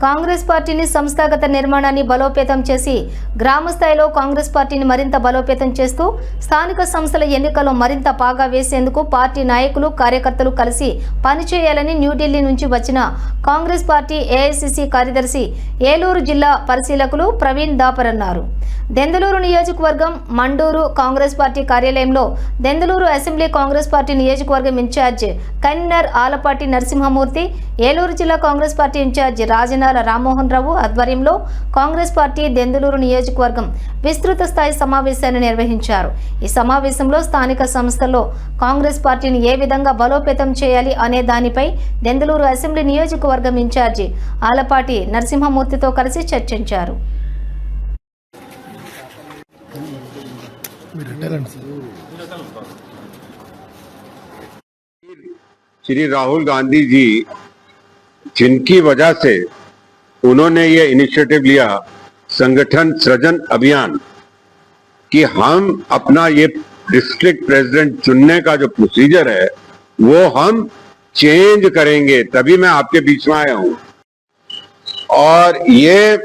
కాంగ్రెస్ పార్టీని సంస్థాగత నిర్మాణాన్ని బలోపేతం చేసి గ్రామ స్థాయిలో కాంగ్రెస్ పార్టీని మరింత బలోపేతం చేస్తూ స్థానిక సంస్థల ఎన్నికల్లో మరింత పాగా వేసేందుకు పార్టీ నాయకులు కార్యకర్తలు కలిసి పనిచేయాలని న్యూఢిల్లీ నుంచి వచ్చిన కాంగ్రెస్ పార్టీ ఏఐసిసి కార్యదర్శి ఏలూరు జిల్లా పరిశీలకులు ప్రవీణ్ దాపర్ అన్నారు. దెందలూరు నియోజకవర్గం మండూరు కాంగ్రెస్ పార్టీ కార్యాలయంలో దెందలూరు అసెంబ్లీ కాంగ్రెస్ పార్టీ నియోజకవర్గం in charge convener Alapati Narasimhamurthy Eluru జిల్లా Congress party in charge Rajanala Rammohan Rao ఆధ్వర్యంలో కాంగ్రెస్ పార్టీ దెందులూరు నియోజకవర్గం విస్తృత స్థాయి సమావేశాన్ని నిర్వహించారు ఈ సమావేశంలో స్థానిక సంస్థల్లో కాంగ్రెస్ పార్టీని ఏ విధంగా బలోపేతం చేయాలి అనే దానిపై దెందులూరు అసెంబ్లీ నియోజకవర్గం ఇన్ఛార్జి ఆలపాటి నరసింహమూర్తితో కలిసి చర్చించారు మీరు రిటైర్ సార్ श्री राहुल गांधी जी जिनकी वजह से उन्होंने ये इनिशिएटिव लिया, संगठन सृजन अभियान, कि हम अपना ये डिस्ट्रिक्ट प्रेसिडेंट चुनने का जो प्रोसीजर है, वो हम चेंज करेंगे, तभी मैं आपके बीच में आया हूँ। और ये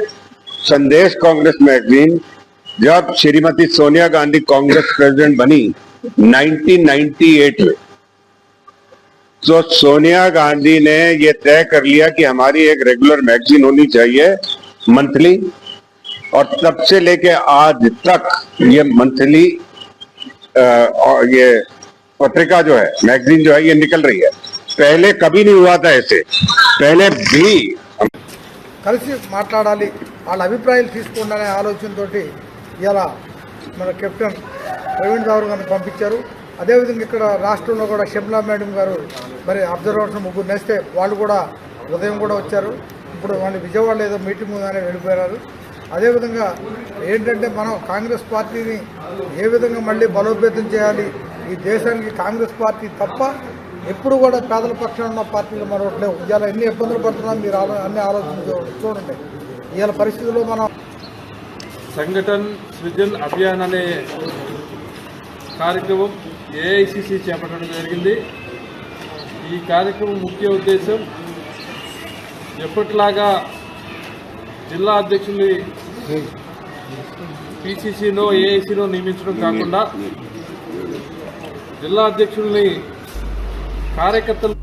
संदेश कांग्रेस मैगजीन, जब श्रीमती सोनिया गांधी कांग्रेस प्रेसिडेंट बनी 1998 में तो सोनिया गांधी ने ये तय कर लिया कि हमारी एक रेगुलर मैगजीन होनी चाहिए मंथली और तब से लेके आज तक ये मंथली और ये पत्रिका जो है मैगजीन जो है ये निकल रही है पहले कभी नहीं हुआ था ऐसे पहले भी కలిసి మాట్లాడాలి వాళ్ళ అభిప్రాయాలు తీసుకోండి అనే ఆలోచనతోటి ఇలా మన కెప్టెన్ ప్రవీణ్ రావు గారిని పంపించారు అదేవిధంగా ఇక్కడ రాష్ట్రంలో కూడా షబ్లా మేడం గారు మరి అబ్జర్వర్స్ ముగ్గురు నేస్తే వాళ్ళు కూడా ఉదయం కూడా వచ్చారు. ఇప్పుడు వాళ్ళు విజయవాడలో ఏదో మీటింగ్ ఉందని వెళ్ళిపోయారు. అదేవిధంగా ఏంటంటే మనం కాంగ్రెస్ పార్టీని ఏ విధంగా మళ్ళీ బలోపేతం చేయాలి? ఈ దేశానికి కాంగ్రెస్ పార్టీ తప్ప ఎప్పుడు కూడా పేదల పక్షాన ఉన్న పార్టీలు మరొకటి లేవు ఇవాళ ఎన్ని ఇబ్బందులు పడుతున్నాం మీరు ఆలో అన్ని ఆలోచన చూడండి. ఇవాళ పరిస్థితుల్లో మనం సంఘటన్ సృజన్ అభియాన్ అనే కార్యక్రమం ఏఐసిసి చేపట్టడం జరిగింది. ఈ కార్యక్రమం ముఖ్య ఉద్దేశం ఎప్పటిలాగా జిల్లా అధ్యక్షుల్ని పిసిసినో ఏఐసినో నియమించడం కాకుండా జిల్లా అధ్యక్షుల్ని కార్యకర్తలు